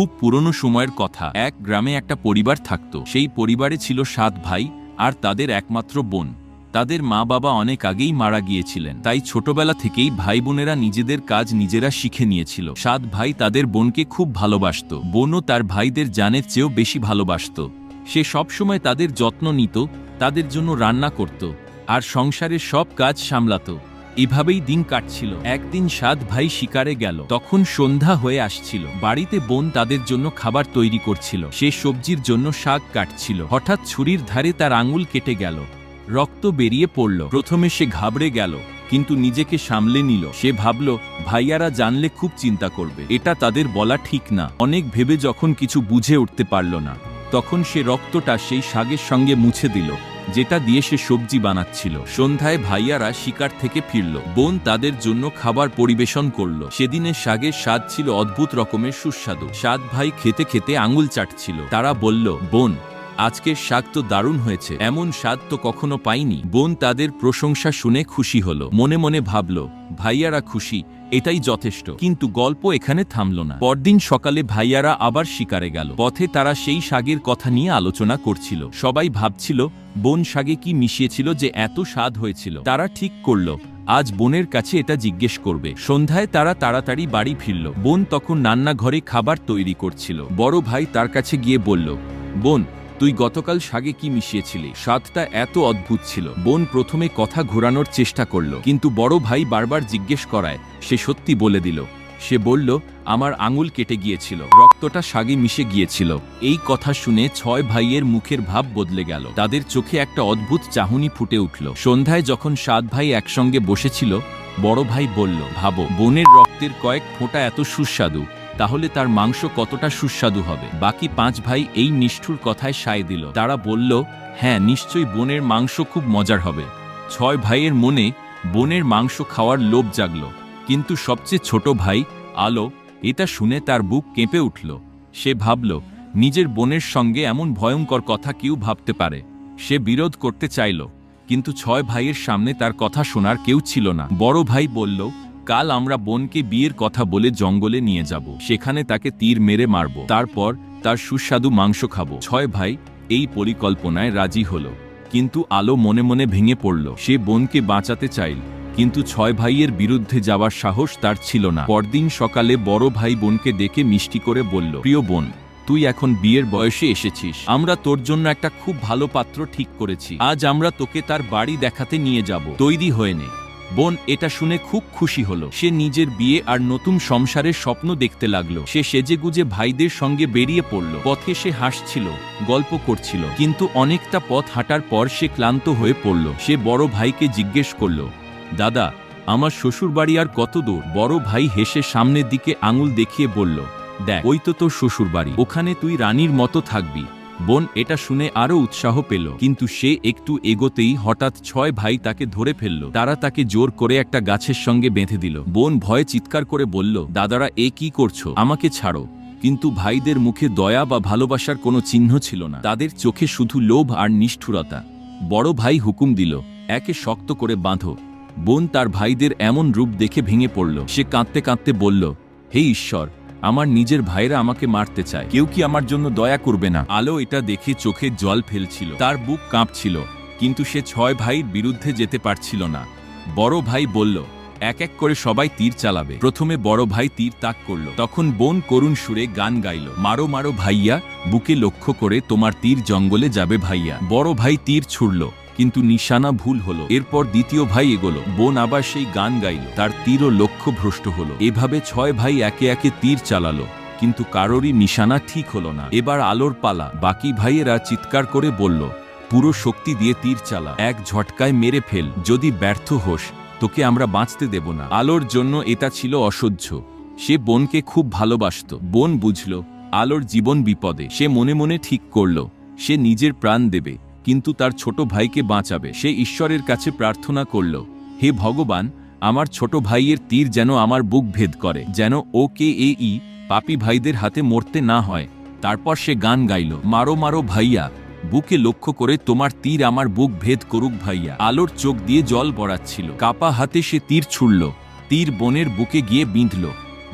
খুব পুরনো সময়ের কথা। এক গ্রামে একটা পরিবার থাকত। সেই পরিবারে ছিল সাত ভাই আর তাদের একমাত্র বোন। তাদের মা বাবা অনেক আগেই মারা গিয়েছিলেন। তাই ছোটবেলা থেকেই ভাই বোনেরা নিজেদের কাজ নিজেরা শিখে নিয়েছিল। সাত ভাই তাদের বোনকে খুব ভালোবাসত। বোনও তার ভাইদের জানের চেয়েও বেশি ভালোবাসত। সে সবসময় তাদের যত্ন নিত, তাদের জন্য রান্না করত, আর সংসারের সব কাজ সামলাতো। এভাবেই দিন কাটছিল। একদিন সাত ভাই শিকারে গেল। তখন সন্ধ্যা হয়ে আসছিল। বাড়িতে বোন তাদের জন্য খাবার তৈরি করছিল। সে সবজির জন্য শাক কাটছিল। হঠাৎ ছুরির ধারে তার আঙুল কেটে গেল। রক্ত বেরিয়ে পড়ল। প্রথমে সে ঘাবড়ে গেল, কিন্তু নিজেকে সামলে নিল। সে ভাবল, ভাইয়ারা জানলে খুব চিন্তা করবে। এটা তাদের বলা ঠিক না। অনেক ভেবে যখন কিছু বুঝে উঠতে পারল না। তখন সে রক্তটা সেই শাগের সঙ্গে মুছে দিল। যেটা দিয়ে সে সবজি বানাচ্ছিল। সন্ধ্যায় ভাইয়ারা শিকার থেকে ফিরল। বোন তাদের জন্য খাবার পরিবেশন করল। সেদিনের শাগের স্বাদ ছিল অদ্ভুত রকমের সুস্বাদু। সাত ভাই খেতে খেতে আঙুল চাটছিল। তারা বলল, বোন, আজকের শাক তো দারুণ হয়েছে। এমন স্বাদ তো কখনো পাইনি। বোন তাদের প্রশংসা শুনে খুশি হলো। মনে মনে ভাবল, ভাইয়ারা খুশি এটাই যথেষ্ট। কিন্তু গল্প এখানে থামল না। পরদিন সকালে ভাইয়ারা আবার শিকারে গেল। পথে তারা সেই শাগের কথা নিয়ে আলোচনা করছিল। সবাই ভাবছিল, বোন শাগে কি মিশিয়েছিল যে এত স্বাদ হয়েছিল। তারা ঠিক করল, আজ বোনের কাছে এটা জিজ্ঞেস করবে। সন্ধ্যায় তারা তাড়াতাড়ি বাড়ি ফিরল। বোন তখন রান্নাঘরে খাবার তৈরি করছিল। বড় ভাই তার কাছে গিয়ে বলল, বোন তুই গতকাল শাগে কি মিশিয়েছিলি? স্বাদটা এত অদ্ভুত ছিল। বোন প্রথমে কথা ঘোরানোর চেষ্টা করল, কিন্তু বড় ভাই বারবার জিজ্ঞেস করায়, সে সত্যি বলে দিল। সে বলল, আমার আঙুল কেটে গিয়েছিল, রক্তটা শাগে মিশে গিয়েছিল। এই কথা শুনে ছয় ভাইয়ের মুখের ভাব বদলে গেল। তাদের চোখে একটা অদ্ভুত চাহনি ফুটে উঠল। সন্ধ্যায় যখন সাত ভাই একসঙ্গে বসেছিল, বড় ভাই বলল, ভাবো, বোনের রক্তের কয়েক ফোঁটা এত সুস্বাদু। তাহলে তার মাংস কতটা সুস্বাদু হবে? বাকি পাঁচ ভাই এই নিষ্ঠুর কথায় সায় দিল। তারা বলল হ্যাঁ নিশ্চয়ই বোনের মাংস খুব মজার হবে। ছয় ভাইয়ের মনে বোনের মাংস খাওয়ার লোভ জাগল। কিন্তু সবচেয়ে ছোট ভাই, আলো, এটা শুনে তার বুক কেঁপে উঠল। সে ভাবল, নিজের বোনের সঙ্গে এমন ভয়ঙ্কর কথা কেউ ভাবতে পারে। সে বিরোধ করতে চাইল, কিন্তু ছয় ভাইয়ের সামনে তার কথা শোনার কেউ ছিল না। বড় ভাই বলল কাল আমরা বোনকে বিয়ের কথা বলে জঙ্গলে নিয়ে যাব। সেখানে তাকে তীর মেরে মারব। তারপর তার সুস্বাদু মাংস খাব। ছয় ভাই এই পরিকল্পনায় রাজি হলো। কিন্তু আলো মনে মনে ভেঙে পড়ল। সে বোনকে বাঁচাতে চাইল, কিন্তু ছয় ভাইয়ের বিরুদ্ধে যাওয়ার সাহস তার ছিল না। পরদিন সকালে বড় ভাই বোনকে ডেকে মিষ্টি করে বলল, প্রিয় বোন, তুই এখন বিয়ের বয়সে এসেছিস। আমরা তোর জন্য একটা খুব ভালো পাত্র ঠিক করেছি। আজ আমরা তোকে তার বাড়ি দেখাতে নিয়ে যাব। তৈরি হয়ে নে। বোন এটা শুনে খুব খুশি হলো। সে নিজের বিয়ে আর নতুন সংসারের স্বপ্ন দেখতে লাগল। সে সেজেগুজে ভাইদের সঙ্গে বেরিয়ে পড়ল। পথে সে হাসছিল, গল্প করছিল, কিন্তু অনেকটা পথ হাঁটার পর সে ক্লান্ত হয়ে পড়ল। সে বড় ভাইকে জিজ্ঞেস করল, দাদা, আমার শ্বশুর বাড়ি আর কত দূর? বড় ভাই হেসে সামনের দিকে আঙুল দেখিয়ে বলল, দেখ, ওই তো তোর শ্বশুর বাড়ি ওখানে তুই রানীর মতো থাকবি। বোন এটা শুনে আরও উৎসাহ পেল। কিন্তু সে একটু এগোতেই হঠাৎ ছয় ভাই তাকে ধরে ফেলল। তারা তাকে জোর করে একটা গাছের সঙ্গে বেঁধে দিল। বোন ভয়ে চিৎকার করে বলল, দাদারা, এ কি করছ? আমাকে ছাড়ো। কিন্তু ভাইদের মুখে দয়া বা ভালোবাসার কোনো চিহ্ন ছিল না। তাদের চোখে শুধু লোভ আর নিষ্ঠুরতা। বড় ভাই হুকুম দিল, একে শক্ত করে বাঁধো। বোন তার ভাইদের এমন রূপ দেখে ভেঙে পড়ল। সে কাঁদতে কাঁদতে বলল, হে ঈশ্বর আমার নিজের ভাইরা আমাকে মারতে চায়। কেউ কি আমার জন্য দয়া করবে না? আলো এটা দেখে চোখে জল ফেলছিল। তার বুক কাঁপছিল। কিন্তু সে ছয় ভাইয়ের বিরুদ্ধে যেতে পারছিল না। বড় ভাই বলল, এক এক করে সবাই তীর চালাবে। প্রথমে বড় ভাই তীর তাক করল। তখন বোন করুণ সুরে গান গাইল, মারো মারো ভাইয়া, বুকে লক্ষ্য করে তোমার তীর জঙ্গলে যাবে ভাইয়া। বড় ভাই তীর ছুড়ল। কিন্তু নিশানা ভুল হলো। এরপর দ্বিতীয় ভাই এগোলো। বোন আবার সেই গান গাইল। তার তীরও লক্ষ্য ভ্রষ্ট হলো। এভাবে ছয় ভাই একে একে তীর চালালো। কিন্তু কারোরই নিশানা ঠিক হলো না। এবার আলোর পালা। বাকি ভাইয়েরা চিৎকার করে বলল, পুরো শক্তি দিয়ে তীর চালা। এক ঝটকায় মেরে ফেল। যদি ব্যর্থ হোস, তোকে আমরা বাঁচতে দেব না। আলোর জন্য এটা ছিল অসহ্য। সে বোনকে খুব ভালোবাসত। বোন বুঝল, আলোর জীবন বিপদে। সে মনে মনে ঠিক করল। সে নিজের প্রাণ দেবে। কিন্তু তার ছোট ভাইকে বাঁচাবে। সে ঈশ্বরের কাছে প্রার্থনা করল, হে ভগবান, আমার ছোট ভাইয়ের তীর যেন আমার বুক ভেদ করে, যেন ও কে এ ই পাপি ভাইদের হাতে মরতে না হয়। তারপর সে গান গাইল, মারো মারো ভাইয়া, বুকে লক্ষ্য করে তোমার তীর আমার বুক ভেদ করুক ভাইয়া। আলোর চোখ দিয়ে জল বড়াচ্ছিল কাপা হাতে সে তীর ছুড়ল, তীর বনের বুকে গিয়ে বিঁধল,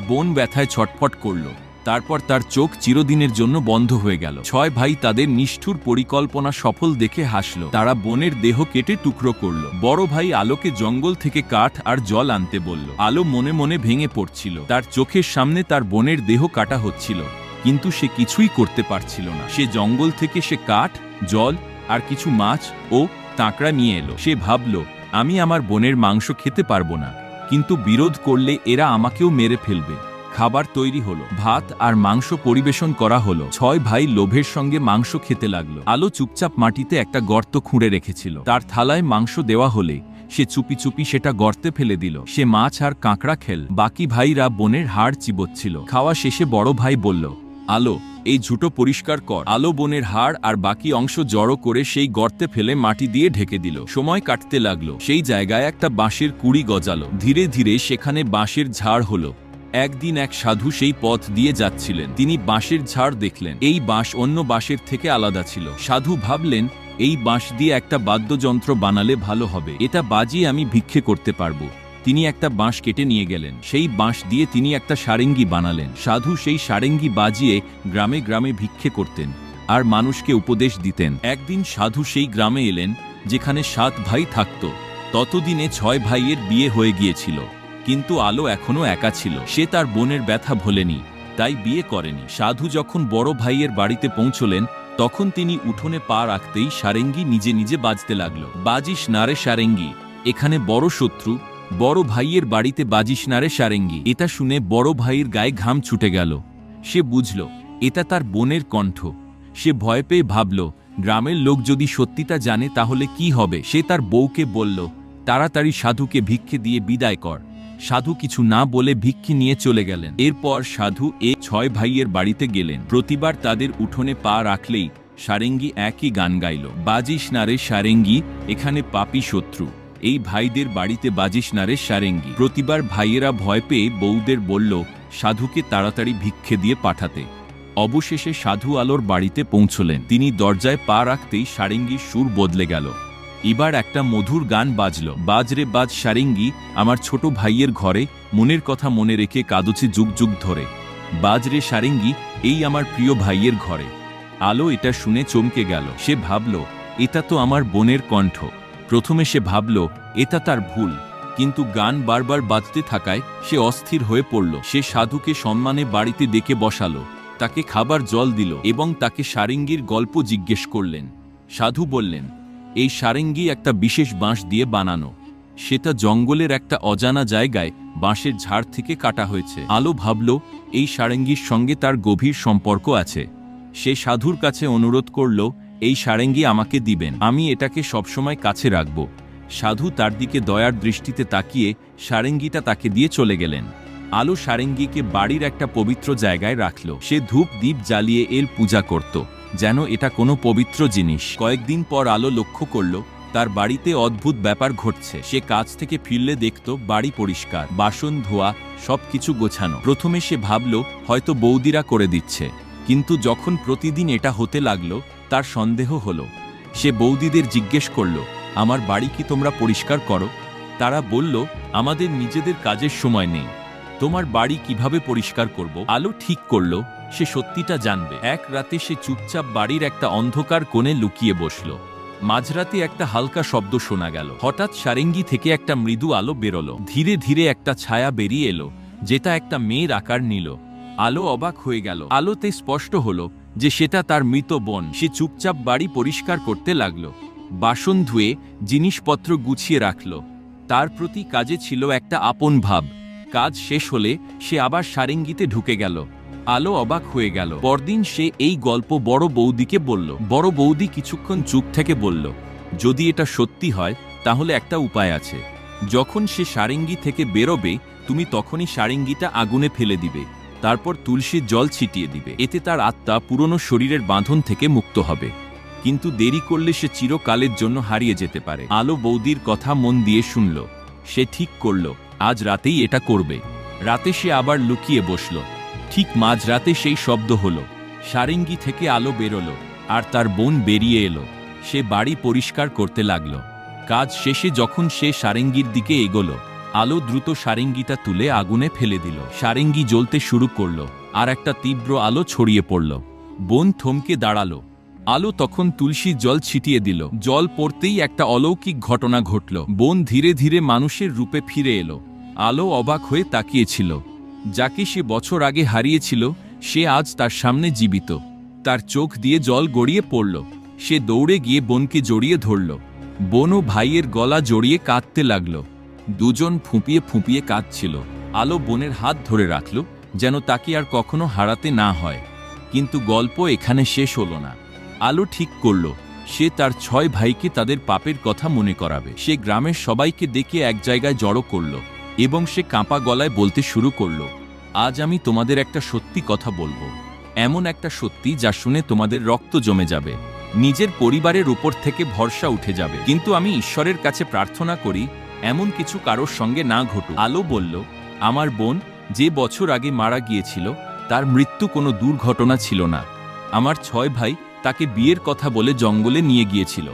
বন ব্যথায় ছটফট করল। তারপর তার চোখ চিরদিনের জন্য বন্ধ হয়ে গেল। ছয় ভাই তাদের নিষ্ঠুর পরিকল্পনা সফল দেখে হাসল। তারা বোনের দেহ কেটে টুকরো করল। বড় ভাই আলোকে জঙ্গল থেকে কাঠ আর জল আনতে বলল। আলো মনে মনে ভেঙে পড়ছিল। তার চোখের সামনে তার বোনের দেহ কাটা হচ্ছিল। কিন্তু সে কিছুই করতে পারছিল না। সে জঙ্গল থেকে সে কাঠ, জল আর কিছু মাছ ও তাঁকড়া নিয়ে এলো। সে ভাবল, আমি আমার বোনের মাংস খেতে পারব না। কিন্তু বিরোধ করলে এরা আমাকেও মেরে ফেলবে। খাবার তৈরি হলো, ভাত আর মাংস পরিবেশন করা হলো। ছয় ভাই লোভের সঙ্গে মাংস খেতে লাগল। আলো চুপচাপ মাটিতে একটা গর্ত খুঁড়ে রেখেছিল। তার থালায় মাংস দেওয়া হলে সে চুপি চুপি সেটা গর্তে ফেলে দিল। সে মাছ আর কাঁকড়া খেল। বাকি ভাইরা বোনের হাড় চিবোচ্ছিল। খাওয়া শেষে বড় ভাই বলল, আলো, এই ঝুটো পরিষ্কার কর। আলো বনের হাড় আর বাকি অংশ জড়ো করে সেই গর্তে ফেলে মাটি দিয়ে ঢেকে দিল। সময় কাটতে লাগল। সেই জায়গায় একটা বাঁশের কুড়ি গজালো। ধীরে ধীরে সেখানে বাঁশের ঝাড় হলো। একদিন এক সাধু সেই পথ দিয়ে যাচ্ছিলেন। তিনি বাঁশের ঝাড় দেখলেন। এই বাঁশ অন্য বাঁশের থেকে আলাদা ছিল। সাধু ভাবলেন, এই বাঁশ দিয়ে একটা বাদ্যযন্ত্র বানালে ভালো হবে। এটা বাজিয়ে আমি ভিক্ষে করতে পারব। তিনি একটা বাঁশ কেটে নিয়ে গেলেন। সেই বাঁশ দিয়ে তিনি একটা সারেঙ্গি বানালেন। সাধু সেই সারেঙ্গি বাজিয়ে গ্রামে গ্রামে ভিক্ষে করতেন আর মানুষকে উপদেশ দিতেন। একদিন সাধু সেই গ্রামে এলেন, যেখানে সাত ভাই থাকত। ততদিনে ছয় ভাইয়ের বিয়ে হয়ে গিয়েছিল। কিন্তু আলো এখনও একা ছিল। সে তার বোনের ব্যথা ভোলেনি, তাই বিয়ে করেনি। সাধু যখন বড় ভাইয়ের বাড়িতে পৌঁছলেন, তখন তিনি উঠোনে পা রাখতেই সারেঙ্গি নিজে নিজে বাজতে লাগল। বাজিস নারে সারেঙ্গি, এখানে বড় শত্রু, বড় ভাইয়ের বাড়িতে বাজিস নারে সারেঙ্গি। এটা শুনে বড় ভাইয়ের গায়ে ঘাম ছুটে গেল। সে বুঝল, এটা তার বোনের কণ্ঠ। সে ভয় পেয়ে ভাবল, গ্রামের লোক যদি সত্যিটা জানে তাহলে কি হবে? সে তার বউকে বলল, তাড়াতাড়ি সাধুকে ভিক্ষে দিয়ে বিদায় কর। সাধু কিছু না বলে ভিক্ষি নিয়ে চলে গেলেন। এরপর সাধু এ ছয় ভাইয়ের বাড়িতে গেলেন। প্রতিবার তাদের উঠোনে পা রাখলেই সারেঙ্গি একই গান গাইল। বাজিস নারে সারেঙ্গি, এখানে পাপি শত্রু। এই ভাইদের বাড়িতে বাজিস নারে সারেঙ্গি। প্রতিবার ভাইয়েরা ভয় পেয়ে বউদের বলল, সাধুকে তাড়াতাড়ি ভিক্ষে দিয়ে পাঠাতে। অবশেষে সাধু আলোর বাড়িতে পৌঁছলেন। তিনি দরজায় পা রাখতেই সারেঙ্গির সুর বদলে গেল। এবার একটা মধুর গান বাজল। বাজরে বাজ সারেঙ্গি, আমার ছোট ভাইয়ের ঘরে, মনের কথা মনে রেখে কাদুচি যুগ যুগ ধরে। বাজরে সারেঙ্গি, এই আমার প্রিয় ভাইয়ের ঘরে। আলো এটা শুনে চমকে গেল। সে ভাবল, এটা তো আমার বোনের কণ্ঠ। প্রথমে সে ভাবল, এটা তার ভুল। কিন্তু গান বারবার বাজতে থাকায় সে অস্থির হয়ে পড়ল। সে সাধুকে সম্মানে বাড়িতে ডেকে বসালো। তাকে খাবার জল দিল এবং তাকে সারেঙ্গির গল্প জিজ্ঞেস করলেন। সাধু বললেন এই সারেঙ্গি একটা বিশেষ বাঁশ দিয়ে বানানো। সেটা জঙ্গলের একটা অজানা জায়গায় বাঁশের ঝাড় থেকে কাটা হয়েছে। আলো ভাবল, এই সারেঙ্গির সঙ্গে তার গভীর সম্পর্ক আছে। সে সাধুর কাছে অনুরোধ করল, এই সারেঙ্গি আমাকে দিবেন, আমি এটাকে সবসময় কাছে রাখব। সাধু তার দিকে দয়ার দৃষ্টিতে তাকিয়ে সারেঙ্গিটা তাকে দিয়ে চলে গেলেন। আলো সারেঙ্গিকে বাড়ির একটা পবিত্র জায়গায় রাখল। সে ধূপ দ্বীপ জ্বালিয়ে এর পূজা করত। যেন এটা কোনো পবিত্র জিনিস। কয়েকদিন পর আলো লক্ষ্য করল, তার বাড়িতে অদ্ভুত ব্যাপার ঘটছে। সে কাজ থেকে ফিরলে দেখত বাড়ি পরিষ্কার, বাসন ধোয়া, সবকিছু গোছানো। প্রথমে সে ভাবল, হয়তো বৌদিরা করে দিচ্ছে। কিন্তু যখন প্রতিদিন এটা হতে লাগল, তার সন্দেহ হলো। সে বৌদিদের জিজ্ঞেস করল, আমার বাড়ি কি তোমরা পরিষ্কার করো? তারা বলল, আমাদের নিজেদের কাজের সময় নেই। তোমার বাড়ি কীভাবে পরিষ্কার করব? আলো ঠিক করল, সে সত্যিটা জানবে। এক রাতে সে চুপচাপ বাড়ির একটা অন্ধকার কোণে লুকিয়ে বসল। মাঝরাতে একটা হালকা শব্দ শোনা গেল। হঠাৎ সারেঙ্গি থেকে একটা মৃদু আলো বেরোলো। ধীরে ধীরে একটা ছায়া বেরিয়ে এলো, যেটা একটা মেয়ের আকার নিল। আলো অবাক হয়ে গেল। আলোতে স্পষ্ট হলো যে সেটা তার মৃত বোন। সে চুপচাপ বাড়ি পরিষ্কার করতে লাগল। বাসন ধুয়ে জিনিসপত্র গুছিয়ে রাখল। তার প্রতি কাজে ছিল একটা আপন ভাব। কাজ শেষ হলে সে আবার সারেঙ্গিতে ঢুকে গেল। আলো অবাক হয়ে গেল। পরদিন সে এই গল্প বড় বৌদিকে বলল। বড় বৌদি কিছুক্ষণ চুপ থেকে বলল, যদি এটা সত্যি হয়, তাহলে একটা উপায় আছে। যখন সে সারেঙ্গি থেকে বেরোবে, তুমি তখনই সারেঙ্গিটা আগুনে ফেলে দিবে। তারপর তুলসীর জল ছিটিয়ে দিবে। এতে তার আত্মা পুরনো শরীরের বাঁধন থেকে মুক্ত হবে। কিন্তু দেরি করলে সে চিরকালের জন্য হারিয়ে যেতে পারে। আলো বৌদির কথা মন দিয়ে শুনল। সে ঠিক করল আজ রাতেই এটা করবে। রাতে সে আবার লুকিয়ে বসল। ঠিক মাঝরাতে সেই শব্দ হলো। সারেঙ্গি থেকে আলো বেরোলো, আর তার বোন বেরিয়ে এলো। সে বাড়ি পরিষ্কার করতে লাগল। কাজ শেষে যখন সে সারেঙ্গির দিকে এগোলো, আলো দ্রুত সারেঙ্গিটা তুলে আগুনে ফেলে দিল। সারেঙ্গি জ্বলতে শুরু করল, আর একটা তীব্র আলো ছড়িয়ে পড়ল। বন থমকে দাঁড়াল। আলো তখন তুলসী জল ছিটিয়ে দিল। জল পড়তেই একটা অলৌকিক ঘটনা ঘটল। বন ধীরে ধীরে মানুষের রূপে ফিরে এলো। আলো অবাক হয়ে তাকিয়েছিল। যাকে সে বছর আগে হারিয়েছিল, সে আজ তার সামনে জীবিত। তার চোখ দিয়ে জল গড়িয়ে পড়ল। সে দৌড়ে গিয়ে বোনকে জড়িয়ে ধরল। বোন ও ভাইয়ের গলা জড়িয়ে কাঁদতে লাগল। দুজন ফুঁপিয়ে ফুঁপিয়ে কাঁদছিল। আলো বোনের হাত ধরে রাখল, যেন তাকে আর কখনো হারাতে না হয়। কিন্তু গল্প এখানে শেষ হলো না। আলো ঠিক করল। সে তার ছয় ভাইকে তাদের পাপের কথা মনে করাবে। সে গ্রামের সবাইকে ডেকে এক জায়গায় জড়ো করল এবং সে কাঁপা গলায় বলতে শুরু করল, আজ আমি তোমাদের একটা সত্যি কথা বলব। এমন একটা সত্যি যা শুনে তোমাদের রক্ত জমে যাবে। নিজের পরিবারের উপর থেকে ভরসা উঠে যাবে। কিন্তু আমি ঈশ্বরের কাছে প্রার্থনা করি, এমন কিছু কারোর সঙ্গে না ঘটুক। আলো বলল, আমার বোন যে বছর আগে মারা গিয়েছিল, তার মৃত্যু কোনো দুর্ঘটনা ছিল না। আমার ছয় ভাই তাকে বিয়ের কথা বলে জঙ্গলে নিয়ে গিয়েছিল।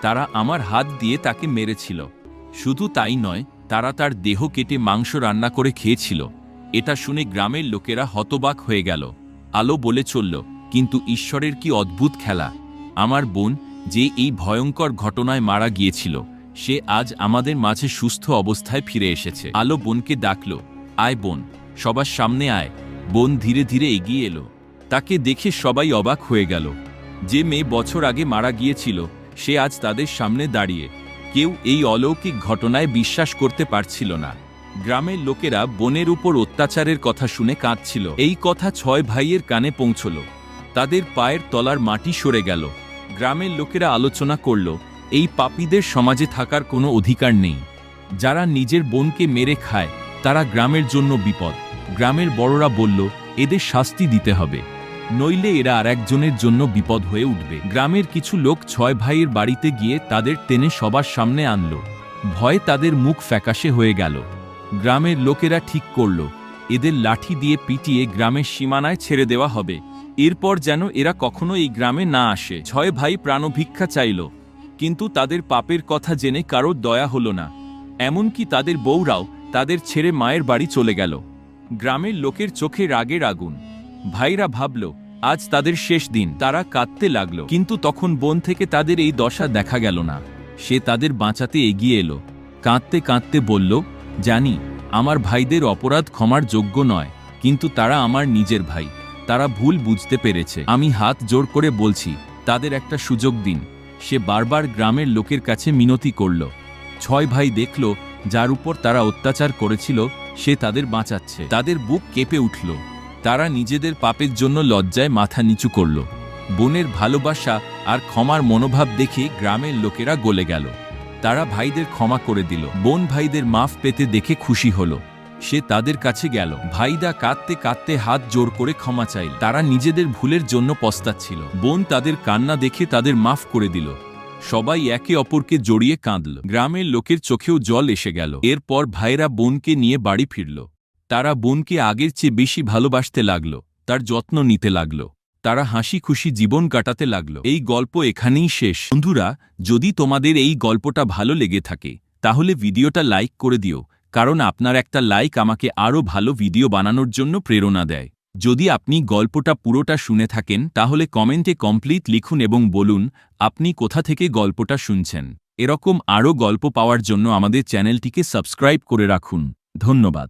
তারা আমার হাত দিয়ে তাকে মেরেছিল। শুধু তাই নয়, তারা তার দেহ কেটে মাংস রান্না করে খেয়েছিল। এটা শুনে গ্রামের লোকেরা হতবাক হয়ে গেল। আলো বলে চলল, কিন্তু ঈশ্বরের কি অদ্ভুত খেলা? আমার বোন যে এই ভয়ঙ্কর ঘটনায় মারা গিয়েছিল, সে আজ আমাদের মাঝে সুস্থ অবস্থায় ফিরে এসেছে। আলো বোনকে ডাকল, আয় বোন, সবার সামনে আয়। বোন ধীরে ধীরে এগিয়ে এলো। তাকে দেখে সবাই অবাক হয়ে গেল। যে মেয়ে বছর আগে মারা গিয়েছিল, সে আজ তাদের সামনে দাঁড়িয়ে। কেউ এই অলৌকিক ঘটনায় বিশ্বাস করতে পারছিল না। গ্রামের লোকেরা বনের উপর অত্যাচারের কথা শুনে কাঁদছিল। এই কথা ছয় ভাইয়ের কানে পৌঁছল। তাদের পায়ের তলার মাটি সরে গেল। গ্রামের লোকেরা আলোচনা করল, এই পাপীদের সমাজে থাকার কোনো অধিকার নেই। যারা নিজের বোনকে মেরে খায়, তারা গ্রামের জন্য বিপদ। গ্রামের বড়রা বলল, এদের শাস্তি দিতে হবে। নইলে এরা আর একজনের জন্য বিপদ হয়ে উঠবে। গ্রামের কিছু লোক ছয় ভাইয়ের বাড়িতে গিয়ে তাদের টেনে সবার সামনে আনল। ভয়ে তাদের মুখ ফ্যাকাশে হয়ে গেল। গ্রামের লোকেরা ঠিক করল, এদের লাঠি দিয়ে পিটিয়ে গ্রামের সীমানায় ছেড়ে দেওয়া হবে। এরপর যেন এরা কখনো এই গ্রামে না আসে। ছয় ভাই প্রাণভিক্ষা চাইল, কিন্তু তাদের পাপের কথা জেনে কারোর দয়া হলো না। এমনকি তাদের বউরাও তাদের ছেড়ে মায়ের বাড়ি চলে গেল। গ্রামের লোকের চোখে রাগের আগুন ভাইরা ভাবল, আজ তাদের শেষ দিন, তারা কাঁদতে লাগল। কিন্তু তখন বন থেকে তাদের এই দশা দেখা গেল না। সে তাদের বাঁচাতে এগিয়ে এলো। কাঁদতে কাঁদতে বলল, জানি, আমার ভাইদের অপরাধ ক্ষমার যোগ্য নয়, কিন্তু তারা আমার নিজের ভাই। তারা ভুল বুঝতে পেরেছে। আমি হাত জোর করে বলছি, তাদের একটা সুযোগ দিন। সে বারবার গ্রামের লোকের কাছে মিনতি করল। ছয় ভাই দেখল, যার উপর তারা অত্যাচার করেছিল, সে তাদের বাঁচাচ্ছে। তাদের বুক কেঁপে উঠল। তারা নিজেদের পাপের জন্য লজ্জায় মাথা নিচু করল। বোনের ভালোবাসা আর ক্ষমার মনোভাব দেখে গ্রামের লোকেরা গলে গেল। তারা ভাইদের ক্ষমা করে দিল। বোন ভাইদের মাফ পেতে দেখে খুশি হলো। সে তাদের কাছে গেল। ভাইদা কাঁদতে কাঁদতে হাত জোর করে ক্ষমা চাইল। তারা নিজেদের ভুলের জন্য পস্তাচ্ছিল। বোন তাদের কান্না দেখে তাদের মাফ করে দিল। সবাই একে অপরকে জড়িয়ে কাঁদল। গ্রামের লোকের চোখেও জল এসে গেল। এরপর ভাইরা বোনকে নিয়ে বাড়ি ফিরল। তারা বোনকে আগের চেয়ে বেশি ভালোবাসতে লাগল, তার যত্ন নিতে লাগল, তারা হাসি খুশি জীবন কাটাতে লাগল। এই গল্প এখানেই শেষ। বন্ধুরা, যদি তোমাদের এই গল্পটা ভালো লেগে থাকে, তাহলে ভিডিওটা লাইক করে দিও, কারণ আপনার একটা লাইক আমাকে আরও ভালো ভিডিও বানানোর জন্য প্রেরণা দেয়। যদি আপনি গল্পটা পুরোটা শুনে থাকেন, তাহলে কমেন্টে কমপ্লিট লিখুন এবং বলুন, আপনি কোথা থেকে গল্পটা শুনছেন? এরকম আরও গল্প পাওয়ার জন্য আমাদের চ্যানেলটিকে সাবস্ক্রাইব করে রাখুন। ধন্যবাদ।